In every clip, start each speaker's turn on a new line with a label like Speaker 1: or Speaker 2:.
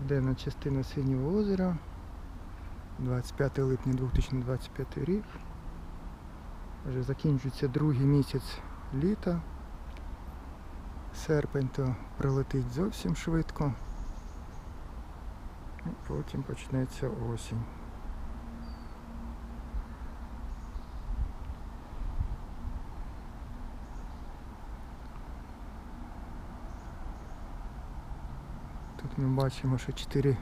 Speaker 1: Південна частина Синього озера. 25 липня 2025 рік. Вже закінчується другий місяць літа. Серпень то прилетить зовсім швидко. І потім почнеться осінь. Тут ми бачимо, що чотири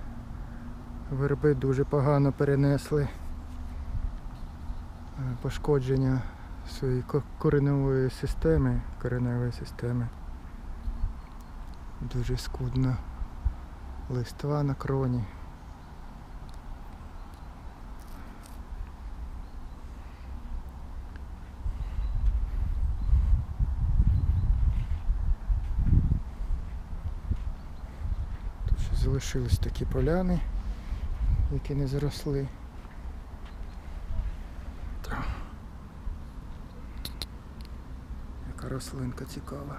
Speaker 1: верби дуже погано перенесли е, пошкодження своєї кореневої системи, кореневої системи. Дуже скудна листва на кроні. Тут ще залишились такі поляни, які не заросли. Яка рослинка цікава.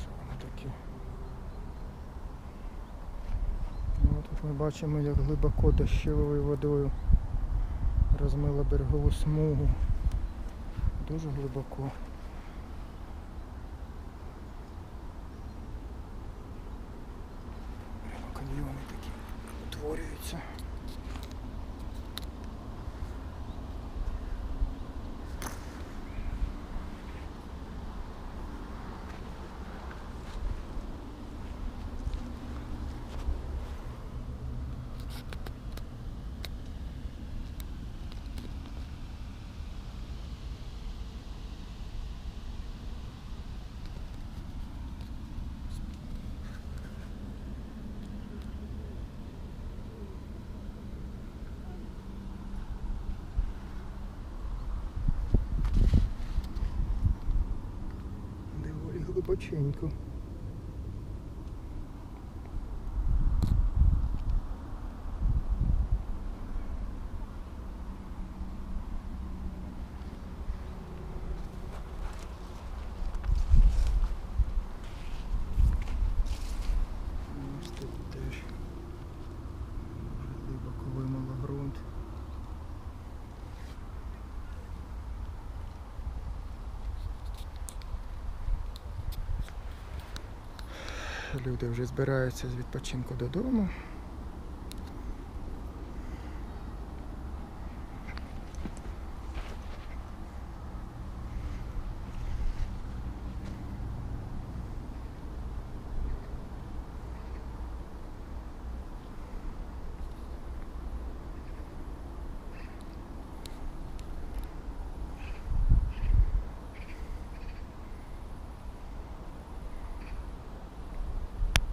Speaker 1: Що воно таке? Ну, тут ми бачимо, як глибоко дощовою водою розмила берегову смугу. Дуже глибоко. Каньйони такі утворюються. Глибоченько. Ось тут теж дуже глибоко вимило ґрунт. Люди вже збираються з відпочинку додому.